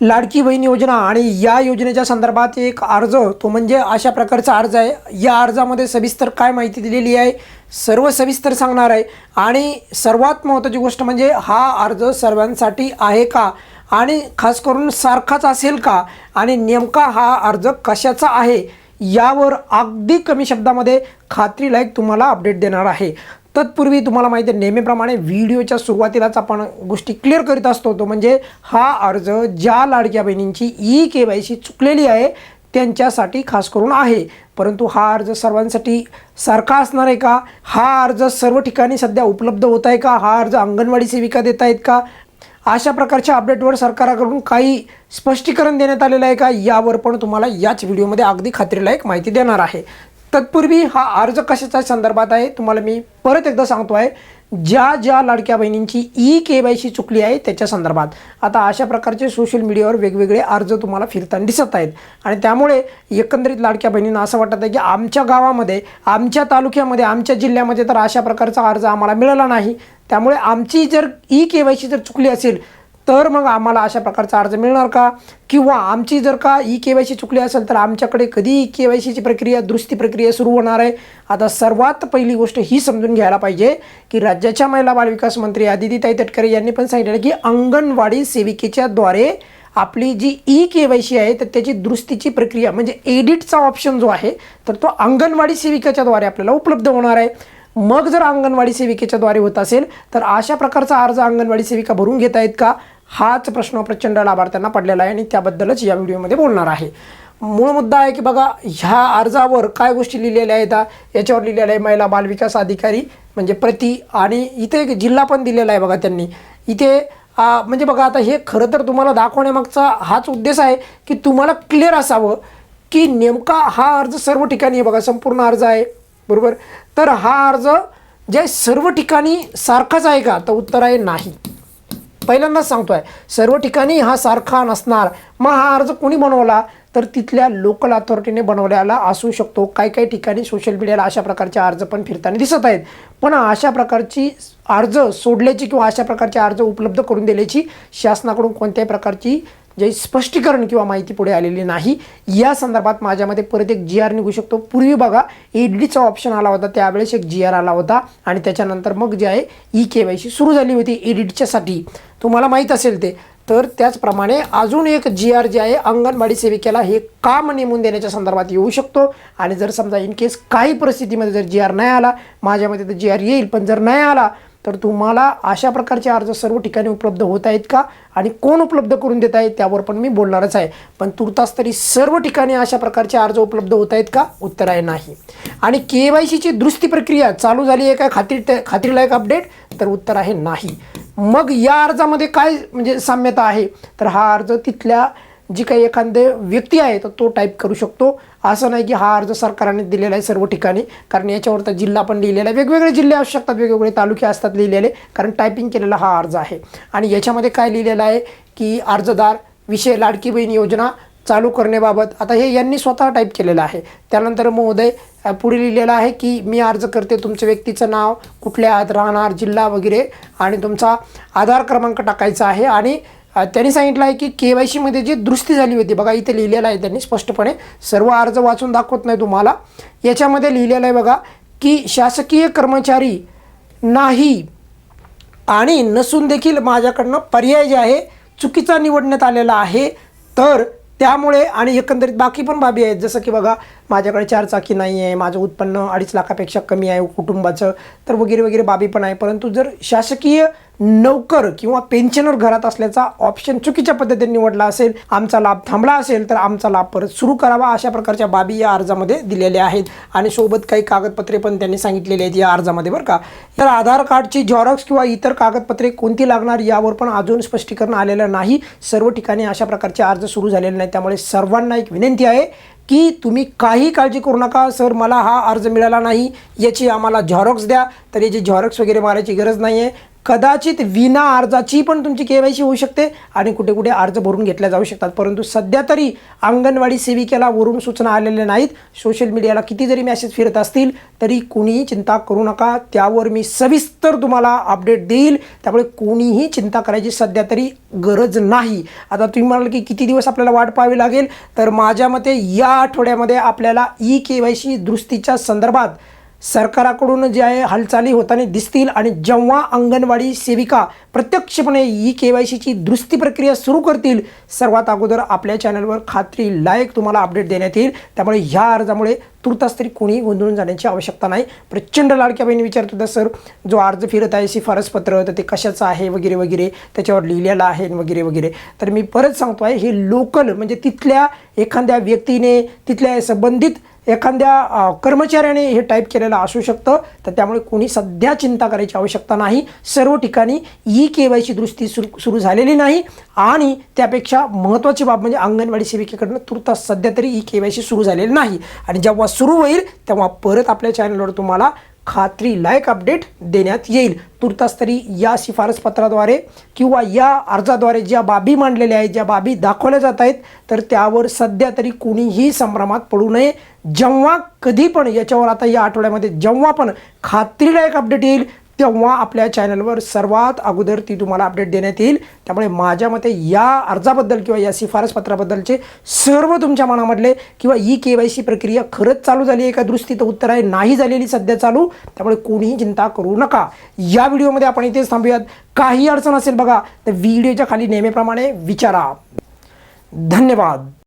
लाडकी बहीण योजना आणि या योजनेच्या संदर्भात एक अर्ज तो म्हणजे अशा प्रकारचा अर्ज आहे. या अर्जामध्ये सविस्तर काय माहिती दिलेली आहे सर्व सविस्तर सांगणार आहे. आणि सर्वात महत्त्वाची गोष्ट म्हणजे हा अर्ज सर्वांसाठी आहे का? आणि खास करून सारखाच असेल का? आणि नेमका हा अर्ज कशाचा आहे? यावर अगदी कमी शब्दामध्ये खात्रीलायक तुम्हाला अपडेट देणार आहे. तत्पूर्वी तुम्हाला माहिती आहे नेहमीप्रमाणे व्हिडिओच्या सुरुवातीलाच आपण गोष्टी क्लिअर करीत असतो. तो म्हणजे हा अर्ज ज्या लाडक्या बहिणींची ई के वाय सी चुकलेली आहे त्यांच्यासाठी खास करून आहे. परंतु हा अर्ज सर्वांसाठी सारखा असणार आहे का? हा अर्ज सर्व ठिकाणी सध्या उपलब्ध होत आहे का? हा अर्ज अंगणवाडी सेविका देत आहेत का? अशा प्रकारच्या अपडेटवर सरकारकडून काही स्पष्टीकरण देण्यात आलेलं आहे का? यावर पण तुम्हाला याच व्हिडिओमध्ये अगदी खात्रीलायक माहिती देणार आहे. तत्पूर्वी हा अर्ज कशाच्या संदर्भात आहे तुम्हाला मी परत एकदा सांगतो आहे. ज्या ज्या लाडक्या बहिणींची ई के वाय सी चुकली आहे त्याच्या संदर्भात. आता अशा प्रकारचे सोशल मीडियावर वेगवेगळे अर्ज तुम्हाला फिरताना दिसत आहेत. आणि त्यामुळे एकंदरीत लाडक्या बहिणींना असं वाटत आहे की आमच्या गावामध्ये आमच्या तालुक्यामध्ये आमच्या जिल्ह्यामध्ये तर अशा प्रकारचा अर्ज आम्हाला मिळाला नाही. त्यामुळे आमची जर ई के वाय सी जर चुकली असेल तर मग आम्हाला अशा प्रकारचा अर्ज मिळणार का? किंवा आमची जर का ई के वाय सी चुकली असेल तर आमच्याकडे कधी ई के वाय सीची प्रक्रिया दुरुस्ती प्रक्रिया सुरू होणार आहे? आता सर्वात पहिली गोष्ट ही समजून घ्यायला पाहिजे की राज्याच्या महिला बालविकास मंत्री आदितीताई तटकरे यांनी पण सांगितलं की अंगणवाडी सेविकेच्या द्वारे आपली जी ई के वाय सी आहे तर त्याची दुरुस्तीची प्रक्रिया म्हणजे एडिटचा ऑप्शन जो आहे तर तो अंगणवाडी सेविकेच्या द्वारे आपल्याला उपलब्ध होणार आहे. मग जर अंगणवाडी सेविकेच्या द्वारे होत असेल तर अशा प्रकारचा अर्ज अंगणवाडी सेविका भरून घेत आहेत का? हाच प्रश्न प्रचंड लाभार्थ्यांना पडलेला आहे आणि त्याबद्दलच या व्हिडिओमध्ये बोलणार आहे. मूळ मुद्दा आहे की बघा ह्या अर्जावर काय गोष्टी लिहिलेल्या आहेत? याच्यावर लिहिलेलं आहे महिला बालविकास अधिकारी म्हणजे प्रति आणि इथे एक जिल्हा पण दिलेला आहे बघा त्यांनी. इथे म्हणजे बघा आता हे खरं तर तुम्हाला दाखवण्यामागचा हाच उद्देश आहे की तुम्हाला क्लिअर असावं की नेमका हा अर्ज सर्व ठिकाणी आहे बघा संपूर्ण अर्ज आहे बरोबर? तर हा अर्ज जे सर्व ठिकाणी सारखाच आहे का? तर उत्तर आहे नाही. पहिल्यांदाच सांगतो आहे सर्व ठिकाणी हा सारखा नसणार. मग हा अर्ज कोणी बनवला? तर तिथल्या लोकल अथॉरिटीने बनवलेला असू शकतो. काही काही ठिकाणी सोशल मीडियाला अशा प्रकारचे अर्ज पण फिरताना दिसत आहेत. पण अशा प्रकारची अर्ज सोडल्याची किंवा अशा प्रकारचे अर्ज उपलब्ध करून दिल्याची शासनाकडून कोणत्याही प्रकारची जे स्पष्टीकरण किंवा माहिती पुढे आलेली नाही या संदर्भात माझ्यामध्ये परत एक जी आर निघू शकतो. पूर्वी बघा एडीचा ऑप्शन आला होता. त्यावेळेस एक जी आर आला होता आणि त्याच्यानंतर मग जे आहे ई के वाय सी सुरू झाली होती एडिटच्यासाठी तुम्हाला माहीत असेल ते. तर त्याचप्रमाणे अजून एक जी आर जे आहे अंगणवाडी सेविकेला हे काम नेमून देण्याच्या संदर्भात येऊ शकतो. आणि जर समजा इन केस काही परिस्थितीमध्ये जर जी आर नाही आला माझ्यामध्ये तर जी आर येईल. पण जर नाही आला तर तुम्हाला अशा प्रकारचे अर्ज सर्व ठिकाणी उपलब्ध होत आहेत का? आणि कोण उपलब्ध करून देत आहेत त्यावर पण मी बोलणारच आहे. पण तुर्तास तरी सर्व ठिकाणी अशा प्रकारचे अर्ज उपलब्ध होत आहेत का? उत्तर आहे नाही. आणि के वाय सीची दुरुस्ती प्रक्रिया चालू झाली आहे का खात्री खात्रीलायक अपडेट? तर उत्तर आहे नाही. मग या अर्जामध्ये काय म्हणजे साम्यता आहे? तर हा अर्ज तिथल्या जी काही एखादे व्यक्ती आहे तर तो टाईप करू शकतो. असं नाही की हा अर्ज सरकारने दिलेला आहे सर्व ठिकाणी. कारण याच्यावर तर जिल्हा पण लिहिलेला आहे. वेगवेगळे जिल्हे असू शकतात वेगवेगळे तालुके असतात लिहिलेले. कारण टायपिंग केलेला हा अर्ज आहे. आणि याच्यामध्ये काय लिहिलेलं आहे की अर्जदार विषय लाडकी बहीण योजना चालू करण्याबाबत. आता हे यांनी स्वतः टाईप केलेलं आहे. त्यानंतर महोदय पुढे लिहिलेलं आहे की मी अर्ज करते तुमचं व्यक्तीचं नाव कुठल्या आत राहणार जिल्हा वगैरे. आणि तुमचा आधार क्रमांक टाकायचा आहे. आणि त्यांनी सांगितलं आहे की के वाय सीमध्ये जी दुरुस्ती झाली होती बघा इथे लिहिलेलं आहे त्यांनी स्पष्टपणे सर्व अर्ज वाचून दाखवत नाही तुम्हाला. याच्यामध्ये लिहिलेलं आहे बघा की शासकीय कर्मचारी नाही आणि नसून देखील माझ्याकडनं पर्याय जे आहे चुकीचा निवडण्यात आलेला आहे. तर त्यामुळे आणि एकंदरीत बाकी पण बाबी आहेत जसं की बघा माझ्याकडे चार चाकी नाही आहे माझं उत्पन्न अडीच लाखापेक्षा कमी आहे कुटुंबाचं तर वगैरे वगैरे बाबी पण आहे. परंतु जर शासकीय नोकर किंवा पेन्शनर घरात असल्याचा ऑप्शन चुकीच्या पद्धतीने निवडला असेल आमचा लाभ थांबला असेल तर आमचा लाभ परत सुरू करावा अशा प्रकारच्या बाबी या अर्जामध्ये दिलेल्या आहेत. आणि सोबत काही कागदपत्रे पण त्यांनी सांगितलेली आहेत या अर्जामध्ये बरं का. तर आधार कार्डची झेरॉक्स किंवा इतर कागदपत्रे कोणती लागणार यावर पण अजून स्पष्टीकरण आलेलं नाही. सर्व ठिकाणी अशा प्रकारचे अर्ज सुरू झालेले नाही त्यामुळे सर्वांना एक विनंती आहे की तुम्ही काही काळजी करू नका सर मला हा अर्ज मिळाला नाही याची आम्हाला झॉरॉक्स द्या. तर याची झॉरॉक्स वगैरे मारायची गरज नाही आहे कदाचित विना अर्जाची पण तुमची के वाय सी होऊ शकते आणि कुठे कुठे अर्ज भरून घेतल्या जाऊ शकतात. परंतु सध्या तरी अंगणवाडी सेविकेला वरून सूचना आलेल्या नाहीत. सोशल मीडियाला किती जरी मेसेज फिरत असतील तरी कोणीही चिंता करू नका. त्यावर मी सविस्तर तुम्हाला अपडेट देईल. त्यामुळे कोणीही चिंता करायची सध्या तरी गरज नाही. आता तुम्ही म्हणाल की किती दिवस आपल्याला वाट पाहावी लागेल? तर माझ्या मते या आठवड्यामध्ये आपल्याला ई के वाय सी दुरुस्तीच्या संदर्भात सरकाराकडून जे आहे हालचाली होताना दिसतील आणि जेव्हा अंगणवाडी सेविका प्रत्यक्षपणे ई के वाय सीची दुरुस्ती प्रक्रिया सुरू करतील सर्वात अगोदर आपल्या चॅनलवर खात्री लायक तुम्हाला अपडेट देण्यात येईल. त्यामुळे ह्या अर्जामुळे तुर्तास तरी कोणीही गोंधळून जाण्याची आवश्यकता नाही. प्रचंड लाडक्या बहिणी विचारत होता सर जो अर्ज फिरत आहे शिफारस पत्र तर ते कशाचं आहे? वगैरे वगैरे. त्याच्यावर लिहिलेलं आहे वगैरे वगैरे. तर मी परत सांगतो आहे हे लोकल म्हणजे तिथल्या एखाद्या व्यक्तीने तिथल्या संबंधित एखाद्या कर्मचाऱ्याने हे टाईप केलेलं असू शकतं. तर त्यामुळे कोणी सध्या चिंता करायची आवश्यकता नाही. सर्व ठिकाणी ई के वायची दृष्टी सुरू सुरू झालेली नाही. आणि त्यापेक्षा महत्त्वाची बाब म्हणजे अंगणवाडी सेविकेकडनं तुर्तास सध्या तरी ई के वाय सी सुरू झालेली नाही. आणि जेव्हा सुरू होईल तेव्हा परत आपल्या चॅनलवर तुम्हाला खात्री लायक अपडेट देण्यात येईल. तुर्तास तरी या शिफारस पत्राद्वारे किंवा या अर्जाद्वारे ज्या बाबी मांडलेल्या आहेत ज्या बाबी दाखवल्या जात आहेत तर त्यावर सध्या तरी कुणीही संभ्रमात पडू नये. जेव्हा कधी पण याच्यावर आता या आठवड्यामध्ये जेव्हा पण खात्रीलायक अपडेट येईल तेव्हा आपल्या चॅनलवर सर्वात अगोदर ती तुम्हाला अपडेट देण्यात येईल. त्यामुळे माझ्या मते या अर्जाबद्दल किंवा या शिफारस पत्राबद्दलचे सर्व तुमच्या मनामधले किंवा ई के वाय सी प्रक्रिया खरंच चालू झाली आहे का दृष्टीत उत्तर आहे नाही झालेली सध्या चालू. त्यामुळे कोणीही चिंता करू नका. या व्हिडिओमध्ये आपण इथेच थांबूयात. काही अडचण असेल बघा तर व्हिडिओच्या खाली नेहमीप्रमाणे विचारा. धन्यवाद.